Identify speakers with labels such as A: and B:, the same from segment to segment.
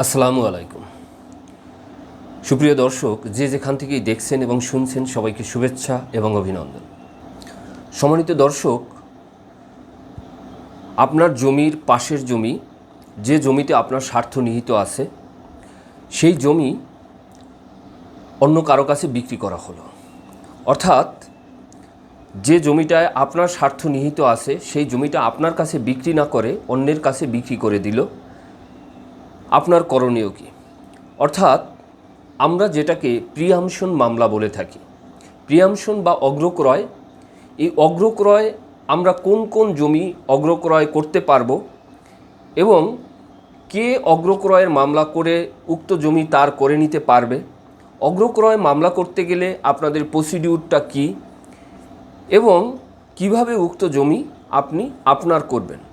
A: আসসালামু আলাইকুম। সুপ্রিয় দর্শক, যে যেখান থেকেই দেখছেন এবং শুনছেন সবাইকে শুভেচ্ছা এবং অভিনন্দন। সম্মানিত দর্শক, আপনার জমির পাশের জমি, যে জমিতে আপনার স্বার্থ নিহিত আছে, সেই জমি অন্য কারও কাছে বিক্রি করা হলো। অর্থাৎ, যে জমিটায় আপনার স্বার্থ নিহিত আছে, সেই জমিটা আপনার কাছে বিক্রি না করে অন্যের কাছে বিক্রি করে দিল। আপনার করণীয় কী? অর্থাৎ, আমরা যেটাকে প্রিয়ামশন মামলা বলে থাকি প্রিয়ামশন বা অগ্রক্রয়, এই অগ্রক্রয় আমরা কোন কোন জমি অগ্রক্রয় করতে পারব এবং কে অগ্রক্রয়ের মামলা করে উক্ত জমি তার করে নিতে পারবে? অগ্রক্রয় মামলা করতে গেলে আপনাদের প্রসিডিউরটা কী? এবং কীভাবে উক্ত জমি আপনি আপনার করবেন?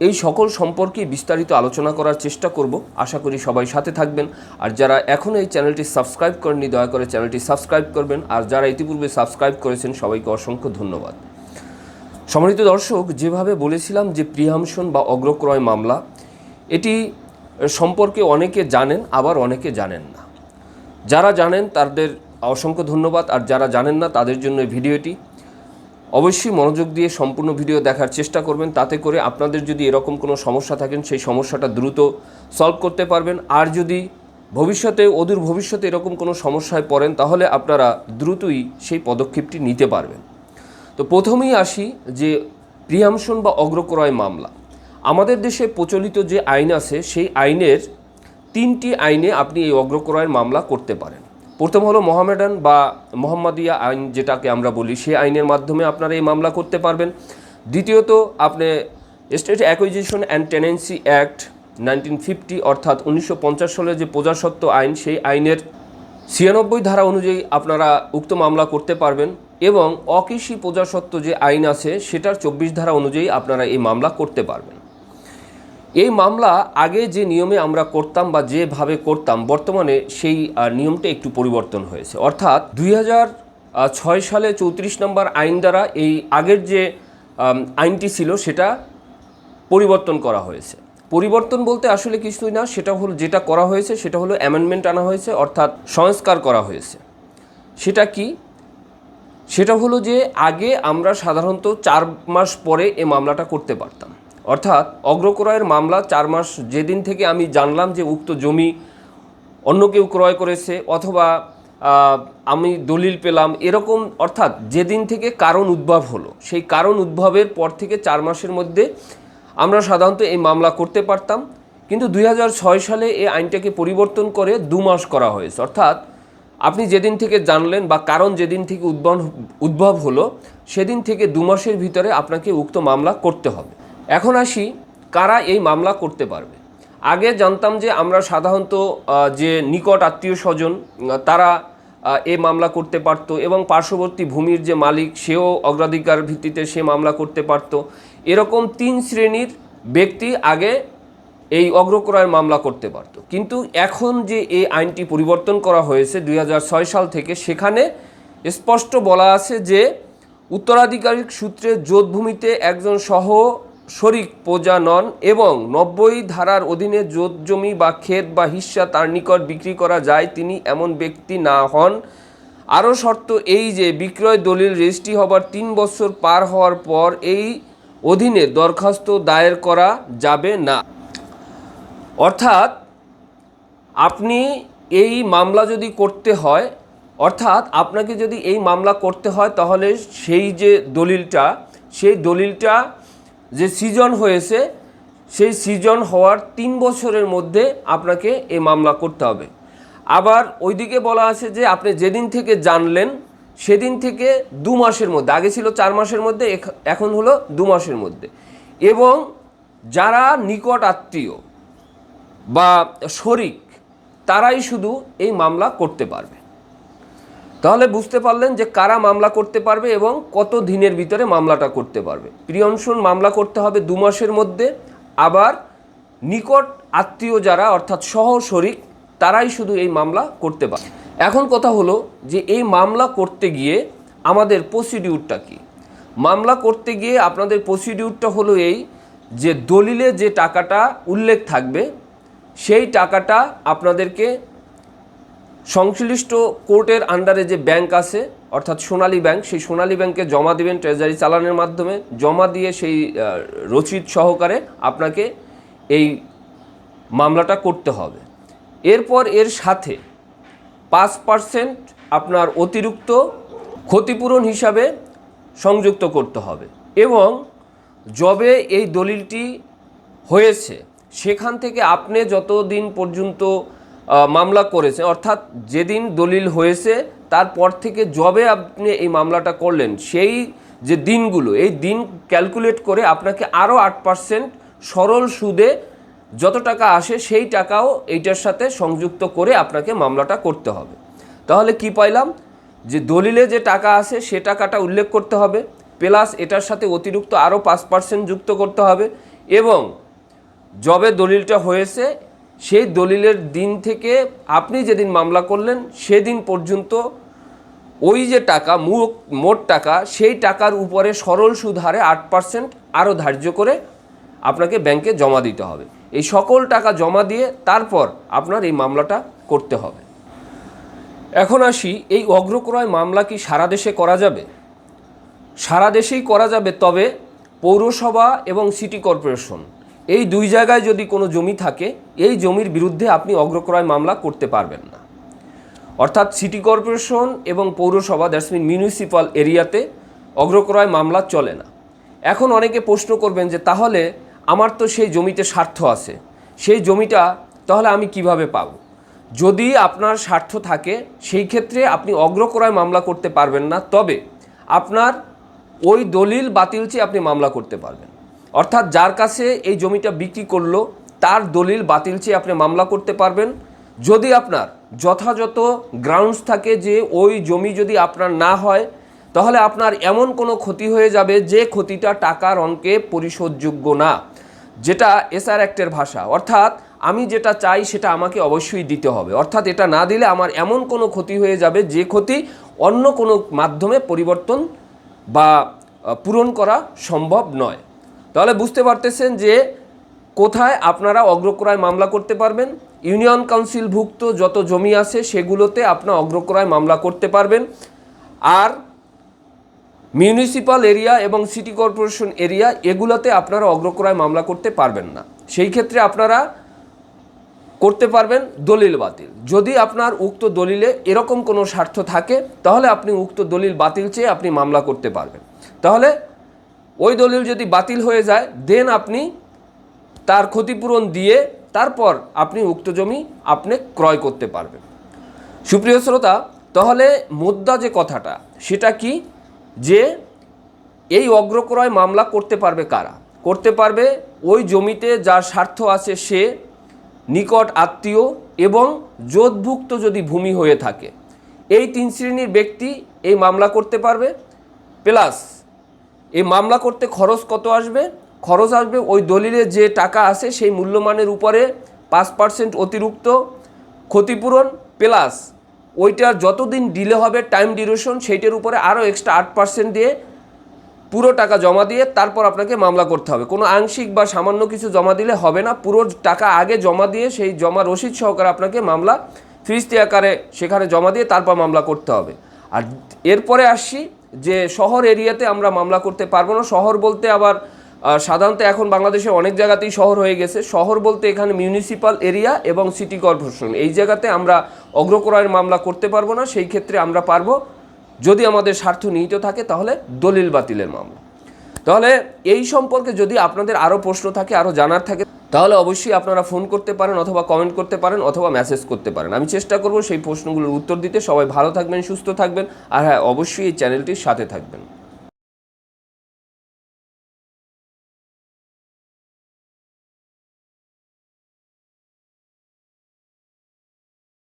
A: এই সকল সম্পর্কে বিস্তারিত আলোচনা করার চেষ্টা করব। আশা করি সবাই সাথে থাকবেন। আর যারা এখনও এই চ্যানেলটি সাবস্ক্রাইব করেননি, দয়া করে চ্যানেলটি সাবস্ক্রাইব করবেন। আর যারা ইতিপূর্বে সাবস্ক্রাইব করেছেন, সবাইকে অসংখ্য ধন্যবাদ। সম্মানিত দর্শক, যেভাবে বলেছিলাম যে প্রিহামশন বা অগ্রক্রয় মামলা, এটি সম্পর্কে অনেকে জানেন, আবার অনেকে জানেন না। যারা জানেন, তাদের অসংখ্য ধন্যবাদ। আর যারা জানেন না, তাদের জন্য ভিডিওটি অবশ্যই মনোযোগ দিয়ে সম্পূর্ণ ভিডিও দেখার চেষ্টা করবেন, তাতে করে আপনাদের যদি এরকম কোনো সমস্যা থাকেন, সেই সমস্যাটা দ্রুত সলভ করতে পারবেন। আর যদি ভবিষ্যতে, অদূর ভবিষ্যতে এরকম কোনো সমস্যায় পড়েন, তাহলে আপনারা দ্রুতই সেই পদক্ষেপটি নিতে পারবেন। তো প্রথমেই আসি যে প্রিয়ামশন বা অগ্রক্রয় মামলা। আমাদের দেশে প্রচলিত যে আইন আছে, সেই আইনের তিনটি আইনে আপনি এই অগ্রক্রয়ের মামলা করতে পারেন। প্রথম হলো মোহামেডান বা মোহাম্মদিয়া আইন যেটাকে আমরা বলি, সেই আইনের মাধ্যমে আপনারা এই মামলা করতে পারবেন। দ্বিতীয়ত, আপনি state acquisition and tenancy act nineteen fifty অর্থাৎ উনিশশো সালের যে প্রজাসত্ব আইন, সেই আইনের ছিয়ানব্বই ধারা অনুযায়ী আপনারা উক্ত মামলা করতে পারবেন এবং অকৃষি প্রজাসত্ব যে আইন আছে, সেটার চব্বিশ ধারা অনুযায়ী আপনারা এই মামলা করতে পারবেন। এই মামলা আগে যে নিয়মে আমরা করতাম বা যেভাবে করতাম, বর্তমানে সেই নিয়মটা একটু পরিবর্তন হয়েছে। অর্থাৎ দুই ছয় সালে চৌত্রিশ নম্বর আইন দ্বারা এই আগের যে আইনটি ছিল সেটা পরিবর্তন করা হয়েছে। পরিবর্তন বলতে আসলে কিছুই না, সেটা হলো যেটা করা হয়েছে সেটা হলো অ্যামেন্ডমেন্ট আনা হয়েছে, অর্থাৎ সংস্কার করা হয়েছে। সেটা কি? সেটা হলো যে আগে আমরা সাধারণত চার মাস পরে এ মামলাটা করতে পারতাম। অর্থাৎ অগ্রক্রয়ের মামলা চার মাস যেদিন থেকে আমি জানলাম যে উক্ত জমি অন্য কেউ ক্রয় করেছে অথবা আমি দলিল পেলাম, এরকম অর্থাৎ যেদিন থেকে কারণ উদ্ভব হলো, সেই কারণ উদ্ভবের পর থেকে চার মাসের মধ্যে আমরা সাধারণত এই মামলা করতে পারতাম। কিন্তু দু হাজার ছয় সালে এই আইনটাকে পরিবর্তন করে দু মাস করা হয়েছে। অর্থাৎ আপনি যেদিন থেকে জানলেন বা কারণ যেদিন থেকে উদ্ভব উদ্ভব হলো, সেদিন থেকে দু মাসের ভিতরে আপনাকে উক্ত মামলা করতে হবে। এখন আসি কারা এই মামলা করতে পারবে। আগে জানতাম যে আমরা সাধারণত যে নিকট আত্মীয় স্বজন তারা এ মামলা করতে পারতো এবং পার্শ্ববর্তী ভূমির যে মালিক, সেও অগ্রাধিকার ভিত্তিতে সে মামলা করতে পারতো। এরকম তিন শ্রেণির ব্যক্তি আগে এই অগ্রক্রয়ের মামলা করতে পারত। কিন্তু এখন যে এই আইনটি পরিবর্তন করা হয়েছে দুই হাজার ছয় সাল থেকে, সেখানে স্পষ্ট বলা আছে যে উত্তরাধিকারিক সূত্রে জোটভূমিতে একজন সহ শরিক প্রজা নন এবং নব্বই ধারার অধীনে জমি বা ক্ষেত বা হিস্সা তার নিকট বিক্রি করা যায়, তিনি এমন ব্যক্তি না হন। আরও শর্ত এই যে, বিক্রয় দলিল রেজিস্ট্রি হবার তিন বছর পার হওয়ার পর এই অধীনে দরখাস্ত দায়ের করা যাবে না। অর্থাৎ, আপনি এই মামলা যদি করতে হয়, অর্থাৎ আপনাকে যদি এই মামলা করতে হয়, তাহলে সেই যে দলিলটা, সেই দলিলটা যে সিজন হয়েছে, সেই সিজন হওয়ার তিন বছরের মধ্যে আপনাকে এ মামলা করতে হবে। আবার ওইদিকে বলা আছে যে আপনি যেদিন থেকে জানলেন, সেদিন থেকে দু মাসের মধ্যে, আগে ছিল চার মাসের মধ্যে, এখ- এখন হলো দু মাসের মধ্যে। এবং যারা নিকট আত্মীয় বা শরিক, তারাই শুধু এই মামলা করতে পারবে। তাহলে বুঝতে পারলেন যে কারা মামলা করতে পারবে এবং কত দিনের ভিতরে মামলাটা করতে পারবে। প্রিয়নশন মামলা করতে হবে দু মাসের মধ্যে। আবার নিকট আত্মীয় যারা, অর্থাৎ সহ শরিক তারাই শুধু এই মামলা করতে পারে। এখন কথা হলো যে এই মামলা করতে গিয়ে আমাদের প্রসিডিউরটা কি? মামলা করতে গিয়ে আপনাদের প্রসিডিউরটা হলো এই যে দলিলে যে টাকাটা উল্লেখ থাকবে, সেই টাকাটা আপনাদেরকে সংশ্লিষ্ট কোর্টের আন্ডারে যে ব্যাংক আছে, অর্থাৎ সোনালী ব্যাংক, সেই সোনালী ব্যাংকে জমা দেবেন ট্রেজারি চালানের মাধ্যমে। জমা দিয়ে সেই রসিদ সহকারে আপনাকে এই মামলাটা করতে হবে। এরপর এর সাথে পাঁচ পার্সেন্ট আপনার অতিরিক্ত ক্ষতিপূরণ হিসাবে সংযুক্ত করতে হবে এবং যবে এই দলিলটি হয়েছে, সেখান থেকে আপনি যতদিন পর্যন্ত মামলা করেছে। অর্থাৎ যেদিন দলিল হয়েছে, তারপর থেকে যবে আপনি এই মামলাটা করলেন, সেই যে দিনগুলো, এই দিন ক্যালকুলেট করে আপনাকে আরও আট পার্সেন্ট সরল সুদে যত টাকা আসে, সেই টাকাও এইটার সাথে সংযুক্ত করে আপনাকে মামলাটা করতে হবে। তাহলে কি পাইলাম? যে দলিলে যে টাকা আছে সে টাকাটা উল্লেখ করতে হবে, প্লাস এটার সাথে অতিরিক্ত আরও পাঁচ পার্সেন্ট যুক্ত করতে হবে এবং জবে দলিলটা হয়েছে সেই দলিলের দিন থেকে আপনি যেদিন মামলা করলেন, সেদিন পর্যন্ত ওই যে টাকা মোট টাকা, সেই টাকার উপরে সরল সুদ হারে আট পার্সেন্ট আরও ধার্য করে আপনাকে ব্যাংকে জমা দিতে হবে। এই সকল টাকা জমা দিয়ে তারপর আপনার এই মামলাটা করতে হবে। এখন আসি, এই অগ্রক্রয় মামলা কি সারা দেশে করা যাবে? সারা দেশেই করা যাবে, তবে পৌরসভা এবং সিটি কর্পোরেশন। এই দুই জায়গায় যদি কোনো জমি থাকে, এই জমির বিরুদ্ধে আপনি অগ্রক্রয় মামলা করতে পারবেন না। অর্থাৎ সিটি কর্পোরেশন এবং পৌরসভা, দ্যাটস মিন মিউনিসিপাল এরিয়াতে অগ্রক্রয় মামলা চলে না। এখন অনেকে প্রশ্ন করবেন যে, তাহলে আমার তো সেই জমিতে স্বার্থ আছে, সেই জমিটা তাহলে আমি কীভাবে পাব? যদি আপনার স্বার্থ থাকে, সেই ক্ষেত্রে আপনি অগ্রক্রয় মামলা করতে পারবেন না, তবে আপনার ওই দলিল বাতিল চেয়ে আপনি মামলা করতে পারবেন। অর্থাৎ যার কাছে এই জমিটা বিক্রি করল, তার দলিল বাতিল চেয়ে আপনি মামলা করতে পারবেন। যদি আপনার যথাযথ গ্রাউন্ডস থাকে যে ওই জমি যদি আপনার না হয়, তাহলে আপনার এমন কোনো ক্ষতি হয়ে যাবে যে ক্ষতিটা টাকার অঙ্কে পরিশোধযোগ্য না। যেটা এসআর অ্যাক্টের ভাষা। অর্থাৎ আমি যেটা চাই সেটা আমাকে অবশ্যই দিতে হবে। অর্থাৎ এটা না দিলে আমার এমন কোনো ক্ষতি হয়ে যাবে যে ক্ষতি অন্য কোনো মাধ্যমে পরিবর্তন বা পূরণ করা সম্ভব নয়। তাহলে বুঝতে পারতেছেন যে কোথায় আপনারা অগ্রক্রয় মামলা করতে পারবেন? ইউনিয়ন কাউন্সিলভুক্ত যত জমি আছে সেগুলোতে আপনার অগ্রক্রয় মামলা করতে পারবেন। আর মিউনিসিপাল এরিয়া এবং সিটি কর্পোরেশন এরিয়া এগুলোতে আপনারা অগ্রক্রয় মামলা করতে পারবেন না। সেই ক্ষেত্রে আপনারা করতে পারবেন দলিল বাতিল। যদি আপনার উক্ত দলিলে এরকম কোনো স্বার্থ থাকে, তাহলে আপনি উক্ত দলিল বাতিল চেয়ে আপনি মামলা করতে পারবেন। তাহলে ওই দলিল যদি বাতিল হয়ে যায় দেন আপনি তার ক্ষতিপূরণ দিয়ে তারপর আপনি উক্ত জমি আপনি ক্রয় করতে পারবেন। সুপ্রিয় শ্রোতা, তাহলে মুদ্রা যে কথাটা, সেটা কি? যে এই অগ্রক্রয় মামলা করতে পারবে কারা? করতে পারবে ওই জমিতে যার স্বার্থ আছে সে নিকট আত্মীয় এবং জোটভুক্ত যদি ভূমি হয়ে থাকে। এই তিন শ্রেণির ব্যক্তি এই মামলা করতে পারবে। প্লাস এই মামলা করতে খরচ কত আসবে? খরচ আসবে ওই দলিলে যে টাকা আছে সেই মূল্যমানের উপরে পাঁচ পার্সেন্ট অতিরিক্ত ক্ষতিপূরণ প্লাস ওইটার যতদিন ডিলে হবে টাইম ডিউরেশন সেইটার উপরে আরও এক্সট্রা আট পার্সেন্ট দিয়ে পুরো টাকা জমা দিয়ে তারপর আপনাকে মামলা করতে হবে। কোনো আংশিক বা সামান্য কিছু জমা দিলে হবে না। পুরো টাকা আগে জমা দিয়ে সেই জমা রসিদ সহকারে আপনাকে মামলা ফিরিস্তি আকারে সেখানে জমা দিয়ে তারপর মামলা করতে হবে। আর এরপরে আসছি যে শহর এরিয়াতে আমরা মামলা করতে পারব না। শহর বলতে আবার সাধারণত এখন বাংলাদেশে অনেক জায়গাতেই শহর হয়ে গেছে। শহর বলতে এখানে মিউনিসিপাল এরিয়া এবং সিটি কর্পোরেশন এই জায়গাতে আমরা অগ্রক্রয়ের মামলা করতে পারব না। সেই ক্ষেত্রে আমরা পারব। যদি আমাদের স্বার্থ নিহিত থাকে, তাহলে দলিল বাতিলের মামলা। তাহলে এই সম্পর্কে যদি আপনাদের আরও প্রশ্ন থাকে, আরও জানার থাকে তাহলে অবশ্যই আপনারা ফোন করতে পারেন অথবা কমেন্ট করতে পারেন অথবা মেসেজ করতে পারেন। আমি চেষ্টা করব সেই প্রশ্নগুলোর উত্তর দিতে। সবাই ভালো থাকবেন, সুস্থ থাকবেন। আর হ্যাঁ অবশ্যই এই চ্যানেলটির সাথে থাকবেন।